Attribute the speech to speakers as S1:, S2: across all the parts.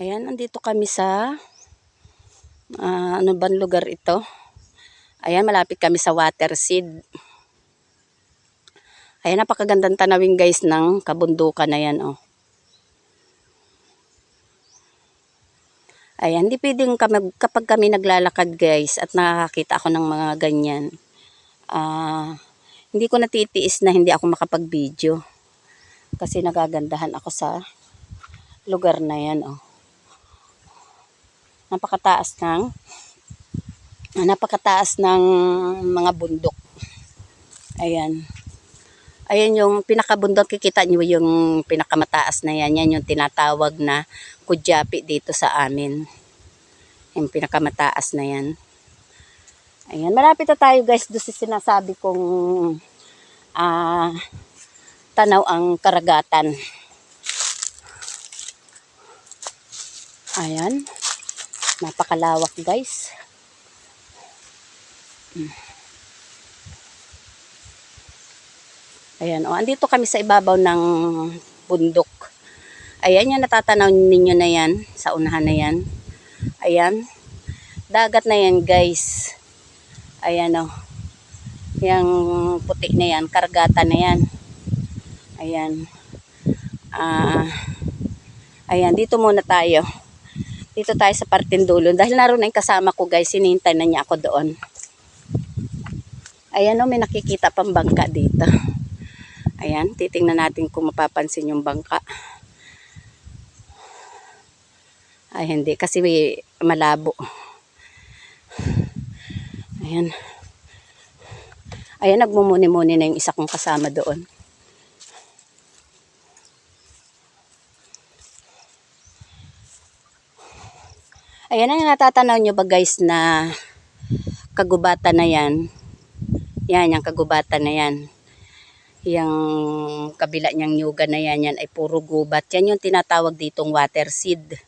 S1: Ayan, andito kami sa ah, ano bang lugar ito? Ayan, malapit kami sa water seed. Ayan, napakagandang tanawin guys ng kabundukan na yan. Oh. Ayan, hindi pwedeng kami, kapag kami naglalakad guys at nakakita ako ng mga ganyan. Ah, hindi ko natitiis na hindi ako makapag-video. Kasi nagagandahan ako sa lugar na yan. Oh. Napakataas ng napakataas ng mga bundok. Ayan. Ayan yung pinakabundok, kikita nyo yung pinakamataas na yan. Yan yung tinatawag na kudyapi dito sa amin. Yung pinakamataas na yan. Ayan, malapit na tayo guys doon sa sinasabi kong ah, tanaw ang karagatan. Ayan. Napakalawak guys. Ayan, o, andito kami sa ibabaw ng bundok. Ayan yan, natatanaw ninyo na yan, sa unahan na yan. Ayan, dagat na yan guys. Ayan o, yung puti na yan, karagatan na yan. Ayan. Ah, ayan, dito muna tayo. Dito tayo sa parting dulo. Dahil naroon na yung kasama ko guys, sinintay na niya ako doon. Ayan o, may nakikita pang bangka dito. Ayan, titingnan natin kung mapapansin yung bangka. Ay, hindi. Kasi may malabo. Ayan. Ayan, nagmumuni-muni na yung isa kong kasama doon. Ayan ang natatanaw nyo ba guys na kagubatan na yan. Yan, yung kagubatan na yan. Yung kabila niyang nyuga na yan, yan ay puro gubat. Yan yung tinatawag ditong water seed.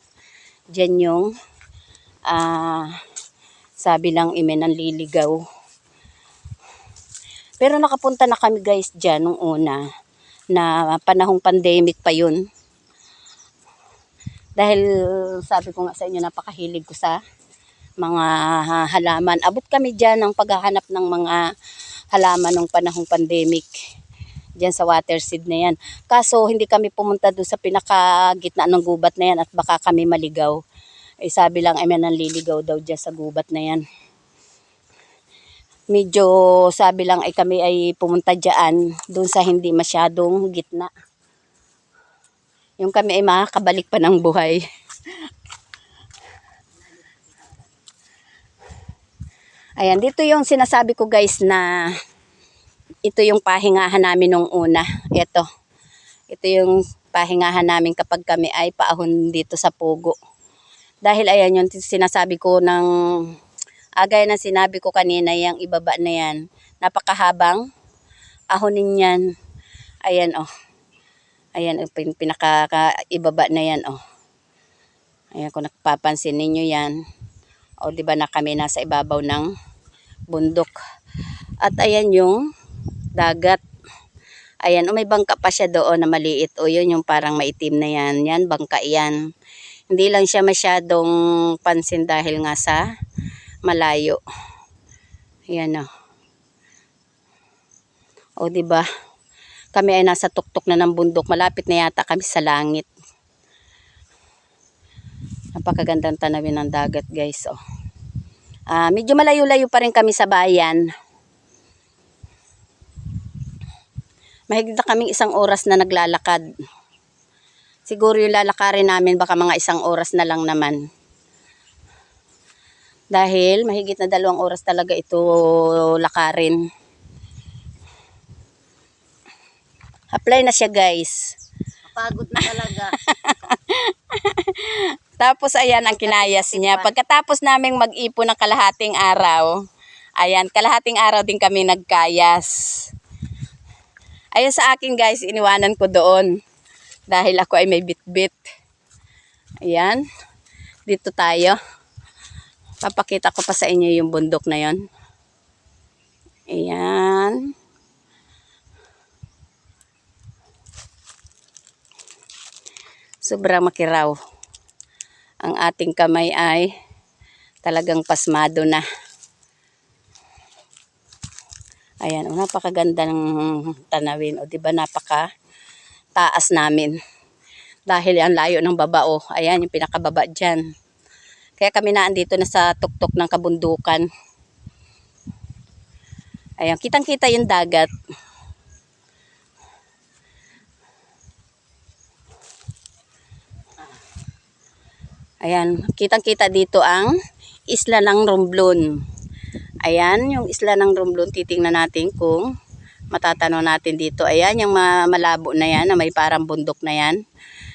S1: Diyan yung ah, sabi lang ime ng liligaw. Pero nakapunta na kami guys dyan nung una na panahong pandemic pa yun. Dahil sabi ko nga sa inyo napakahilig ko sa mga halaman. Abot kami dyan ng paghahanap ng mga halaman nung panahong pandemic. Diyan sa water seed na yan. Kaso hindi kami pumunta doon sa pinakagitna ng gubat na yan at baka kami maligaw. Eh sabi lang ay may nanliligaw daw dyan sa gubat na yan. Medyo sabi lang ay kami ay pumunta dyan doon sa hindi masyadong gitna. Yung kami ay makakabalik pa ng buhay. Ayan, dito yung sinasabi ko guys na ito yung pahingahan namin nung una. Ito. Ito yung pahingahan namin kapag kami ay paahon dito sa Pugo. Dahil ayan yung sinasabi ko ng agay na sinabi ko kanina yung ibaba na yan. Napakahabang ahonin yan. Ayan oh. Ayan, oh, pin- pinaka ka- na yan, oh. Ayan, kung napapansin ninyo yan. O, di ba na kami nasa ibabaw ng bundok. At ayan yung dagat. Ayan, o may bangka pa siya doon na maliit. O, yun yung parang maitim na yan. Yan, bangka yan. Hindi lang siya masyadong pansin dahil nga sa malayo. Ayan, o. O, di ba? Kami ay nasa tuktok na ng bundok. Malapit na yata kami sa langit. Napakagandang tanawin ng dagat, guys. Oh. Ah, medyo malayo-layo pa rin kami sa bayan. Mahigit na kaming isang oras na naglalakad. Siguro yung lalakarin namin baka mga isang oras na lang naman. Dahil mahigit na dalawang oras talaga ito lakarin. Apply na siya guys.
S2: Pagod na talaga.
S1: Tapos ayan ang kinayas niya. Pagkatapos naming mag-ipon ng kalahating araw, ayan, kalahating araw din kami nagkayas. Ayun sa akin guys, iniwanan ko doon. Dahil ako ay may bit-bit. Ayan. Dito tayo. Papakita ko pa sa inyo yung bundok na yon. Ayan. Sobrang makiraw. ang ating kamay ay talagang pasmado na. Ayan, oh, napakaganda ng tanawin. O, di ba napaka taas namin. Dahil ang layo ng baba, oh. Ayan, yung pinakababa dyan. Kaya kami na andito na sa tuktok ng kabundukan. Ayan, kitang-kita yung dagat. Ayan, kitang-kita dito ang isla ng Romblon. Ayan, yung isla ng Romblon, titingnan natin kung matatanaw natin dito. Ayan, yung ma- malabo na yan, na may parang bundok na yan.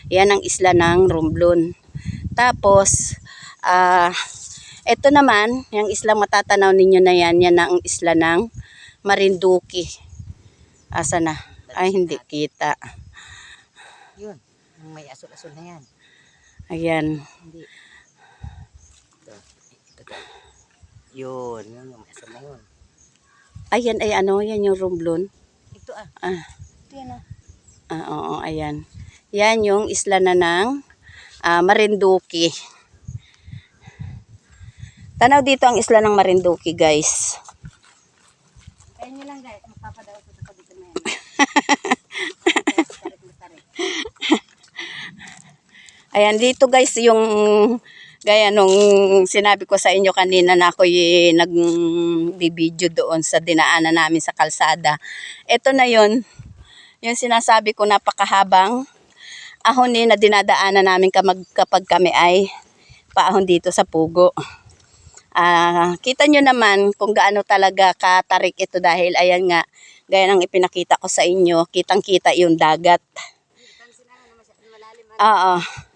S1: Yan ang isla ng Romblon. Tapos, ah, ito naman, yung isla matatanaw ninyo na yan, yan ang isla ng Marinduque. Asa na? Ay, hindi kita.
S2: Yun. May asul-asul na yan.
S1: Ayan.
S2: Yun. Yun yung asul na yun.
S1: Ayan, ay ano, yan yung Romblon.
S2: Ito ah.
S1: Ah,
S2: Ito yan ah.
S1: ah, oo, ayan. Yan yung isla na ng ah, Marinduque. Tanaw dito ang isla ng Marinduque, guys.
S2: Kaya nyo lang guys. Magpapadaw ko dito na yan.
S1: Ayan, dito guys, yung gaya nung sinabi ko sa inyo kanina na ako nag-video doon sa dinaanan namin sa kalsada. Ito na yon yung sinasabi ko napakahabang ahonin na dinadaanan namin kapag kami ay paahon dito sa Pugo. Ah, kita nyo naman kung gaano talaga katarik ito dahil ayan nga, gaya ng ipinakita ko sa inyo, kitang-kita yung dagat. Oo.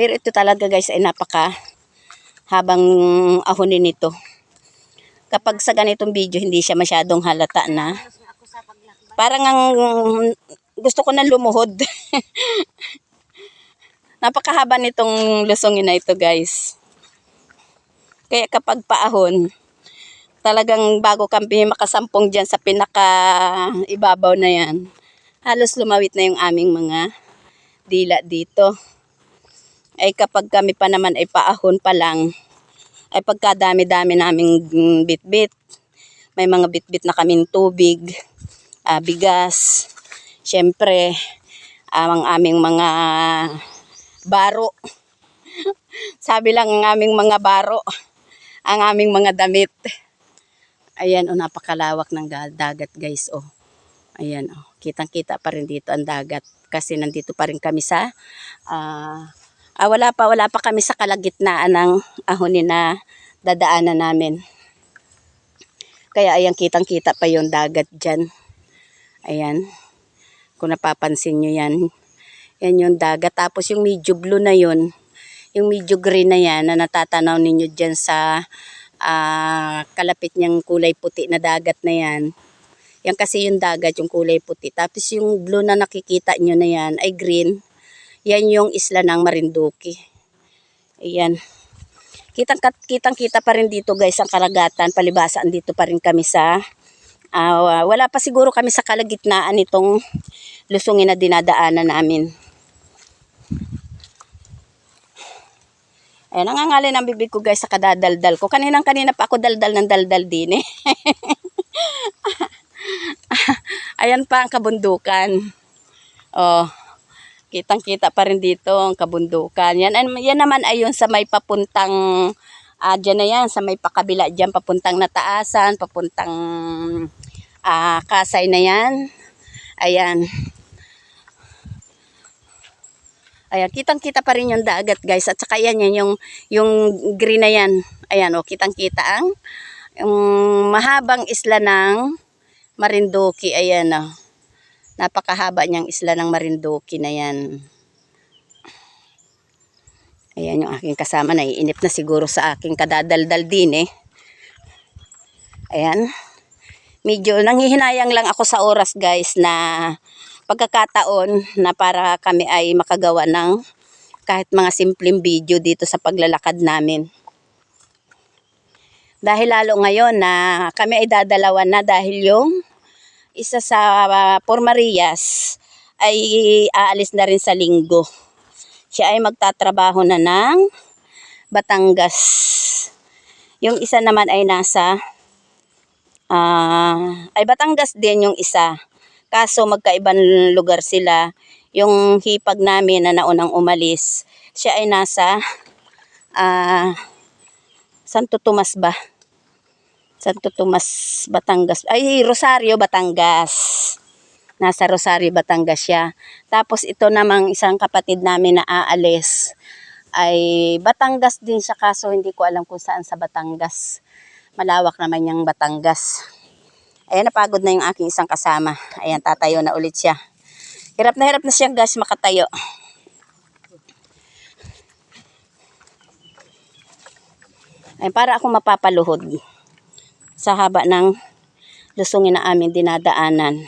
S1: Pero ito talaga guys ay napaka habang ahonin nito. Kapag sa ganitong video hindi siya masyadong halata na. Parang ang gusto ko na lumuhod. Napakahaba nitong lusongin na ito guys. Kaya kapag paahon, talagang bago kami makasampong dyan sa pinaka ibabaw na yan, halos lumawit na yung aming mga dila dito. Ay kapag kami pa naman ay paahon pa lang, ay pagkadami-dami naming bitbit, may mga bitbit na kaming tubig, ah, bigas, syempre, ang aming mga baro. Sabi lang ang aming mga baro, ang aming mga damit. Ayan, oh, napakalawak ng ga- dagat guys, oh. Ayan, oh. Kitang-kita pa rin dito ang dagat kasi nandito pa rin kami sa ah ah, wala pa wala pa kami sa kalagitnaan ng ahonin na dadaanan namin. Kaya ayan kitang-kita pa yung dagat diyan. Ayan. Kung napapansin nyo yan. Yan yung dagat. Tapos yung medyo blue na yun, yung medyo green na yan na natatanaw ninyo dyan sa ah, kalapit niyang kulay puti na dagat na yan. Yan kasi yung dagat, yung kulay puti. Tapos yung blue na nakikita nyo na yan ay green. Yan yung isla ng Marinduque. Ayan. Kitang, kitang kita pa rin dito guys ang karagatan. Palibasaan dito pa rin kami sa Ah, wala pa siguro kami sa kalagitnaan nitong lusungin na dinadaanan namin. Ayan, nangangalay ng bibig ko guys sa kadadaldal ko. Kaninang kanina pa ako daldal ng daldal din eh. Ayan pa ang kabundukan. Oh, kitang kita pa rin dito ang kabundukan. Yan, yan naman ay yun sa may papuntang Ah, dyan na yan, sa may pakabila dyan, papuntang nataasan, papuntang ah, kasay na yan. Ayan. Ayan, kitang-kita pa rin yung dagat, guys. At saka yan, yan yung, yung green na yan. Ayan, o, kitang-kita ang yung mahabang isla ng Marinduque. Ayan, o. Napakahaba niyang isla ng Marinduque na yan. Ayan yung aking kasama. Naiinip na siguro sa aking kadadaldal din eh. Ayan. Medyo nanghihinayang lang ako sa oras guys na pagkakataon na para kami ay makagawa ng kahit mga simpleng video dito sa paglalakad namin. Dahil lalo ngayon na kami ay dadalawan na dahil yung isa sa uh, Por Marias ay aalis na rin sa linggo. Siya ay magtatrabaho na ng Batangas. Yung isa naman ay nasa ah ay Batangas din yung isa. Kaso magkaibang lugar sila. Yung hipag namin na naunang umalis, siya ay nasa ah Santo Tomas ba? Santo Tomas, Batangas. Ay, Rosario, Batangas. Nasa Rosario, Batangas siya. Tapos ito namang isang kapatid namin na aalis ay Batangas din siya kaso hindi ko alam kung saan sa Batangas. Malawak naman yung Batangas. Ayan, napagod na yung aking isang kasama. Ayan, tatayo na ulit siya. Hirap na hirap na siya guys makatayo. Ayan, para ako mapapaluhod sa haba ng lusungin na amin dinadaanan.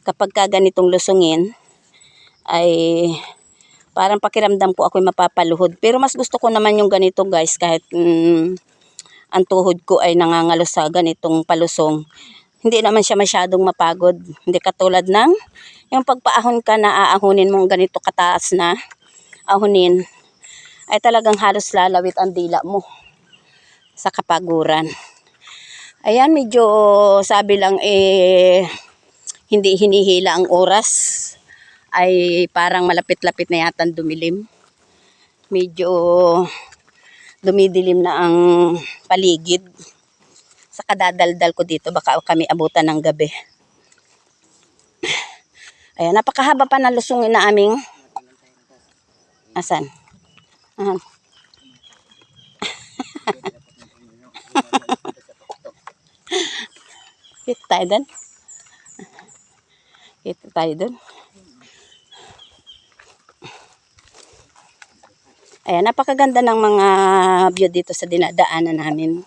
S1: Kapag ka ganitong lusungin, ay parang pakiramdam ko ako'y mapapaluhod. Pero mas gusto ko naman yung ganito guys kahit mm, ang tuhod ko ay nangangalo sa ganitong palusong. Hindi naman siya masyadong mapagod. Hindi katulad ng yung pagpaahon ka na aahonin mong ganito kataas na ahonin ay talagang halos lalawit ang dila mo sa kapaguran. Ayan, medyo sabi lang eh hindi hinihila ang oras ay parang malapit-lapit na yata dumilim. Medyo dumidilim na ang paligid. Sa kadadaldal ko dito, baka kami abutan ng gabi. Ayan, napakahaba pa ng lusungin na aming... Asan? Ahan. Kita tayo doon. Kita tayo doon. Ayan, napakaganda ng mga view dito sa dinadaanan namin.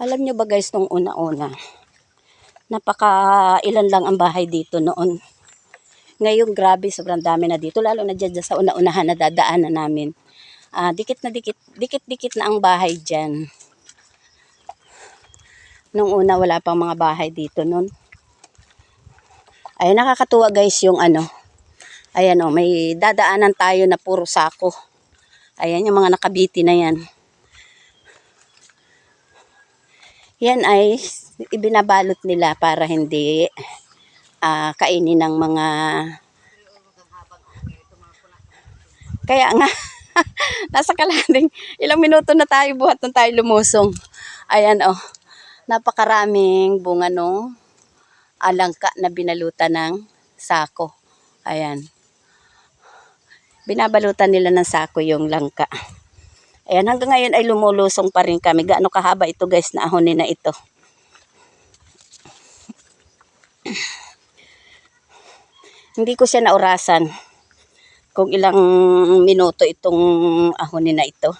S1: Alam nyo ba guys, nung una-una, napaka ilan lang ang bahay dito noon. Ngayon, grabe, sobrang dami na dito. Lalo na dyan, dyan sa una-unahan na dadaanan namin. Ah, dikit na dikit, dikit-dikit na ang bahay dyan. Nung una, wala pang mga bahay dito noon. Ay, nakakatuwa guys yung ano. Ayan o, may dadaanan tayo na puro sako. Ayan yung mga nakabiti na yan. Yan ay ibinabalot nila para hindi ah, kainin ng mga kaya nga nasa kalating ilang minuto na tayo buhat na tayo lumusong. Ayan oh napakaraming bunga nung alangka na binalutan ng sako. Ayan. Binabalutan nila ng sako yung langka Ayan, hanggang ngayon ay lumulusong pa rin kami. Gaano kahaba ito guys na ahonin na ito. Hindi ko siya naurasan kung ilang minuto itong ahonin na ito.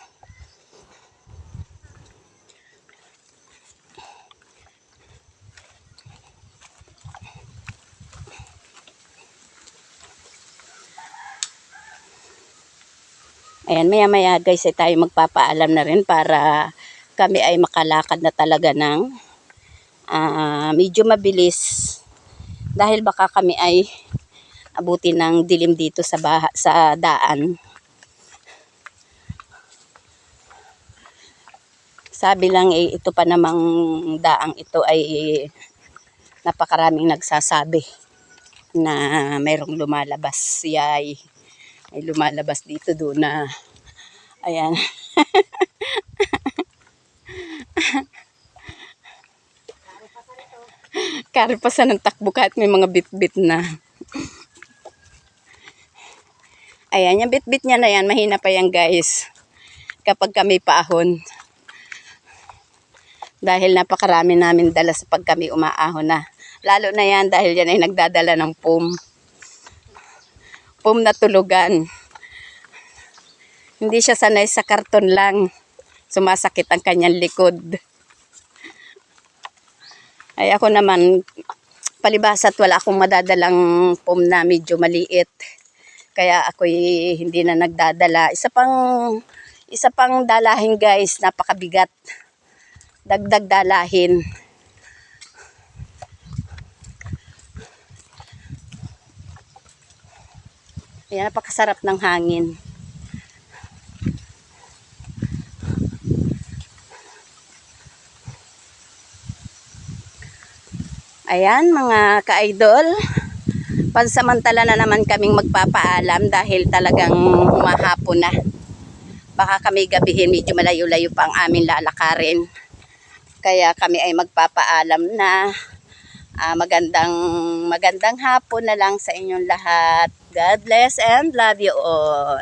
S1: Ayan, maya maya guys ay tayo magpapaalam na rin para kami ay makalakad na talaga ng ah, medyo mabilis. Dahil baka kami ay abutin ng dilim dito sa, baha, sa daan. Sabi lang eh, ito pa namang daang ito ay napakaraming nagsasabi na mayroong lumalabas. Yay ay lumalabas dito doon na ayan. Karipasan ng takbo kahit may mga bit-bit na. Ayan yung bit-bit niya na yan mahina pa yan guys. Kapag kami paahon. Dahil napakarami namin dala sa pag kami umaahon na. Lalo na yan dahil yan ay nagdadala ng pum pum na tulugan. Hindi siya sanay sa karton lang. Sumasakit ang kanyang likod. Ay ako naman, palibasa at wala akong madadalang pum na medyo maliit. Kaya ako'y hindi na nagdadala. Isa pang isa pang dalahin guys, napakabigat. Dagdag dalahin. Ayan, napakasarap ng hangin. Ayan mga ka-idol, pansamantala na naman kaming magpapaalam dahil talagang umahapon na. Baka kami gabihin medyo malayo-layo pa ang aming lalakarin. Kaya kami ay magpapaalam na. Ah, magandang magandang hapon na lang sa inyong lahat. God bless and love you all.